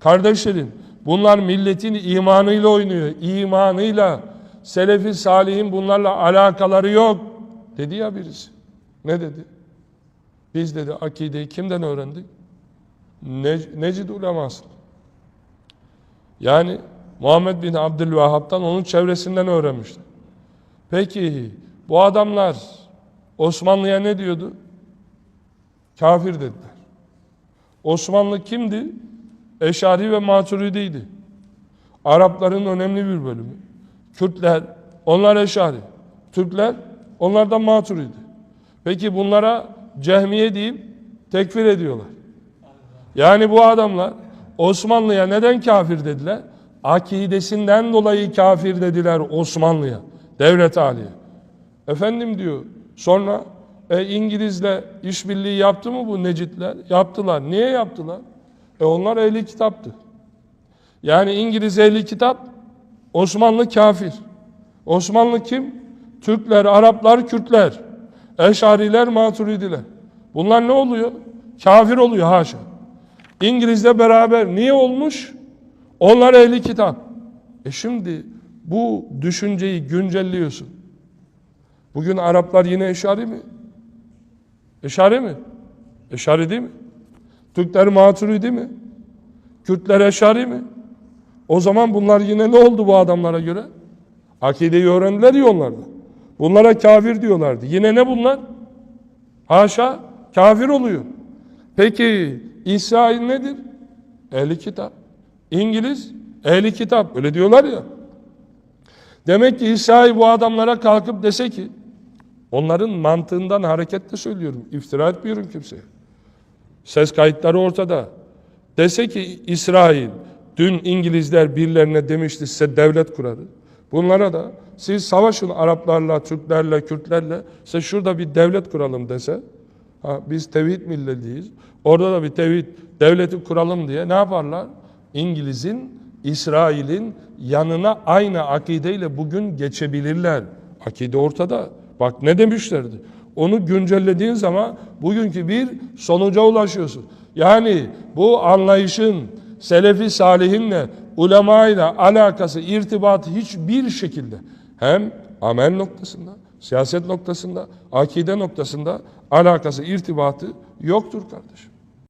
Kardeşlerim bunlar milletin imanıyla oynuyor. İmanıyla Selefi Salih'in bunlarla alakaları yok. Dedi ya birisi. Ne dedi? Biz dedi akideyi kimden öğrendik? Ne, Necid uleması. Yani Muhammed bin Abdülvahhab'tan onun çevresinden öğrenmişler. Peki bu adamlar Osmanlı'ya ne diyordu? Kafir dediler. Osmanlı kimdi? Eşari ve Maturidiydi. Arapların önemli bir bölümü. Kürtler, onlar Eşari. Türkler, onlar da Maturidi. Peki bunlara cehmiye deyip tekfir ediyorlar. Yani bu adamlar Osmanlı'ya neden kafir dediler? Akidesinden dolayı kafir dediler Osmanlı'ya, devlet haliye. Efendim diyor, sonra e, İngilizle işbirliği yaptı mı bu Necitler? Yaptılar. Niye yaptılar? E onlar ehli kitaptı. Yani İngiliz ehli kitap, Osmanlı kafir. Osmanlı kim? Türkler, Araplar, Kürtler. Eşariler, Maturidiler. Bunlar ne oluyor? Kafir oluyor haşa. İngilizle beraber niye olmuş? Onlar ehli kitap. E şimdi bu düşünceyi güncelliyorsun. Bugün Araplar yine eşari mi? Eşari mi? Eşari değil mi? Türkler maturidi mi? Kürtler eşari mi? O zaman bunlar yine ne oldu bu adamlara göre? Akideyi öğrendiler ya onlarda. Bunlara kafir diyorlardı. Yine ne bunlar? Haşa kafir oluyor. Peki İsrail nedir? Ehli kitap. İngiliz ehli kitap. Öyle diyorlar ya. Demek ki İsrail bu adamlara kalkıp dese ki onların mantığından hareketle söylüyorum. İftira etmiyorum kimseye. Ses kayıtları ortada. Dese ki İsrail dün İngilizler birilerine demişti size devlet kurarı. Bunlara da siz savaşın Araplarla, Türklerle, Kürtlerle size şurada bir devlet kuralım dese ha, biz tevhid milletiyiz. Orada da bir tevhid devleti kuralım diye ne yaparlar? İngiliz'in, İsrail'in yanına aynı akideyle bugün geçebilirler. Akide ortada. Bak ne demişlerdi? Onu güncellediğin zaman bugünkü bir sonuca ulaşıyorsun. Yani bu anlayışın Selefi Salihinle, ulemayla alakası, irtibatı hiçbir şekilde hem amel noktasında, siyaset noktasında, akide noktasında alakası, irtibatı yoktur kardeşim.